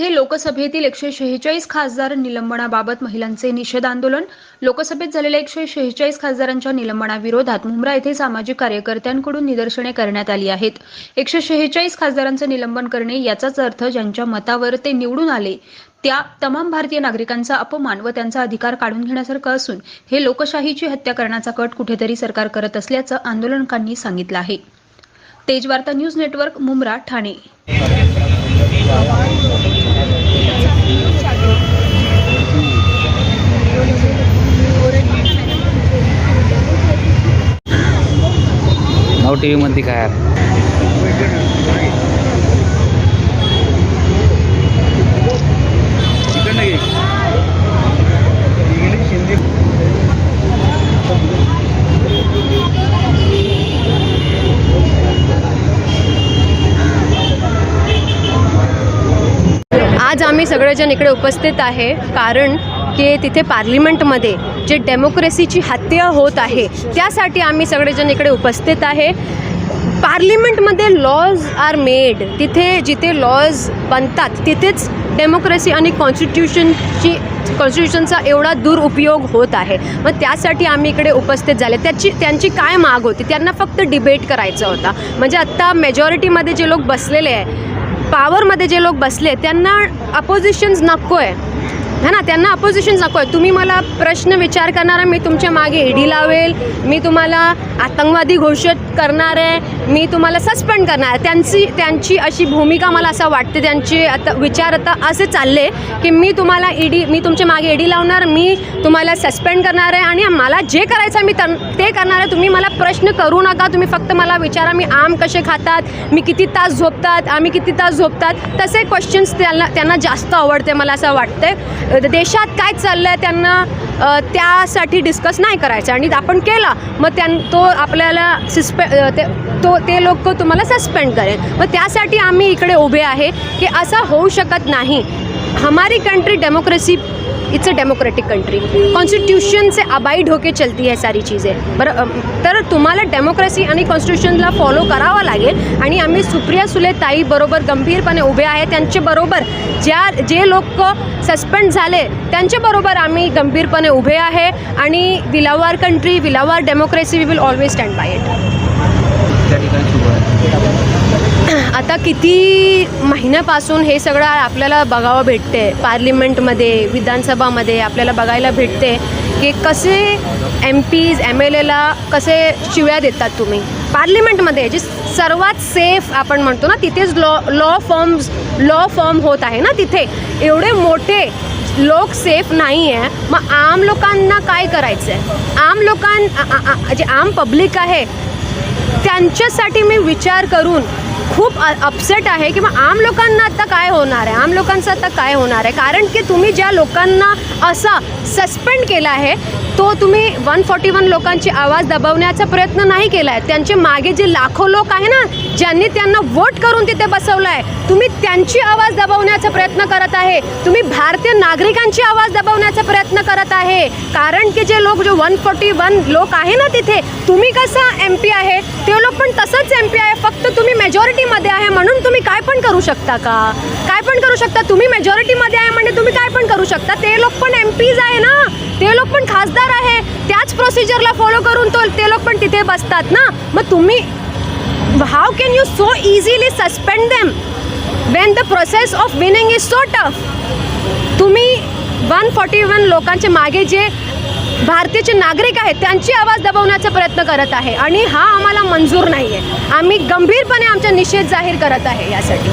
येथे लोकसभेतील एकशे शेहेचाळीस खासदार निलंबनाबाबत महिलांचे निषेध आंदोलन. लोकसभेत झालेल्या एकशे शेहेचाळीस खासदारांच्या निलंबनाविरोधात मुंब्रा येथे सामाजिक कार्यकर्त्यांकडून निदर्शने करण्यात आली आहेत. एकशे शेहेचाळीस खासदारांचं निलंबन करणे याचाच अर्थ ज्यांच्या मतावर ते निवडून आले त्या तमाम भारतीय नागरिकांचा अपमान व त्यांचा अधिकार काढून घेण्यासारखं असून हे लोकशाहीची हत्या करण्याचा कट कुठेतरी सरकार करत असल्याचं आंदोलनकांनी सांगितलं आहे. Tejvarta news network Mumbra Thane. नाव टी व्हीमध्ये काय आहे? आज आम्ही सगळेजण इकडे उपस्थित आहे कारण की तिथे पार्लिमेंटमध्ये जे डेमोक्रेसीची हत्या होत आहे त्यासाठी आम्ही सगळेजण इकडे उपस्थित आहे. पार्लिमेंटमध्ये लॉज आर मेड तिथे जिथे लॉज बनतात तिथेच डेमोक्रेसी आणि कॉन्स्टिट्यूशनची कॉन्स्टिट्यूशनचा एवढा दुरुपयोग होत आहे. मग त्यासाठी आम्ही इकडे उपस्थित झाले. त्याची त्यांची काय माग होती? त्यांना फक्त डिबेट करायचा होता. म्हणजे आत्ता मेजॉरिटीमध्ये जे लोक बसलेले आहे पॉवरमध्ये जे लोक बसले त्यांना अपोजिशन्स नको आहे है ना त्यांना अपोजिशन नको आहे तुम्ही मला प्रश्न विचार करणारा मी तुमच्या मागे ईडी लावेल मी तुम्हाला आतंकवादी घोषित करणार आहे मी तुम्हाला सस्पेंड करणार आहे. त्यांची त्यांची अशी भूमिका मला असं वाटते त्यांची आता विचार आता असे चालले की मी तुम्हाला ईडी मी तुमच्या मागे ईडी लावणार मी तुम्हाला सस्पेंड करणार आहे आणि मला जे करायचं आहे मी तर ते करणार आहे. तुम्ही मला प्रश्न करू नका तुम्ही फक्त मला विचारा मी आम कसे खातात मी किती तास झोपतात आम्ही किती तास झोपतात तसे क्वेश्चन्स त्यांना त्यांना जास्त आवडते मला असं वाटतं देशात काय चाललं आहे त्यांना त्यासाठी डिस्कस नाही करायचं. आणि आपण केला मग त्यां तो आपल्याला सिस्पे ते तो ते लोक तुम्हाला सस्पेंड करेल. मग त्यासाठी आम्ही इकडे उभे आहे की असं होऊ शकत नाही. हमारी country democracy it's a democratic country constitution say abide होके चलती है सारी चीज़ें। बरं तर तुम्हाला डेमोक्रेसी आणि कॉन्स्टिट्यूशनला फॉलो करावं लागेल आणि आम्ही सुप्रिया सुले ताईबरोबर गंभीरपणे उभे आहे. त्यांच्याबरोबर ज्या जे लोक सस्पेंड झाले त्यांच्याबरोबर आम्ही गंभीरपणे उभे आहे आणि we love our country we love our democracy we will always stand by it त्या ठिकाणी सुरू आहे आता किती महिन्यापासून हे सगळं आपल्याला बघावं भेटते पार्लिमेंटमध्ये विधानसभामध्ये आपल्याला बघायला भेटते की कसे एम पीज एम एल एला कसे शिव्या देतात तुम्ही? पार्लिमेंटमध्ये जे सर्वात सेफ आपण म्हणतो ना तिथेच law law forms law form होत आहे ना तिथे. एवढे मोठे लोक सेफ नाही आहे मग आम लोकांना काय करायचं आहे आम लोकां जे आम पब्लिक आहे त्यांच्यासाठी मी विचार करून खूप अपसेट आहे की मग आम लोकांना आता काय होणार आहे? आम लोकांचं आता काय होणार आहे? कारण की तुम्ही ज्या लोकांना असा सस्पेंड केला आहे तो तुम्ही वन फॉर्टी वन लोकांची आवाज दबवण्याचा प्रयत्न नाही केला आहे त्यांचे मागे जे लाखो लोक आहे ना ज्यांनी त्यांना वोट करून तिथे बसवलं आहे तुम्ही त्यांची आवाज दबवण्याचा प्रयत्न करत आहे. तुम्ही भारतीय नागरिकांची आवाज दबवण्याचा प्रयत्न करत आहे. कारण की जे लोक जो वन फोर्टी वन लोक आहे ना तिथे तुम्ही कसा एम पी आहे? ते लोक पण तसंच एम पी आहे. मेजॉरिटीमध्ये आहे म्हणून तुम्ही काय पण करू शकता का? काय पण करू शकता? तुम्ही मेजॉरिटीमध्ये आहे म्हणजे तुम्ही काय पण करू शकता? ते लोक पण एम पीज आहे ना? ते लोक पण खासदार आहे. त्याच प्रोसिजरला फॉलो करून तो ते लोक पण तिथे बसतात ना? मग तुम्ही how can you so easily suspend them when the process of winning is so tough तुम्ही वन फॉर्टी वन लोकांचे मागे जे भारतीय जे नागरिक आहेत त्यांची आवाज दबवण्याचा प्रयत्न करत आहे आणि हा आम्हाला मंजूर नाही आहे आम्ही गंभीरपणे आमचा निषेध जाहीर करत आहे यासाठी.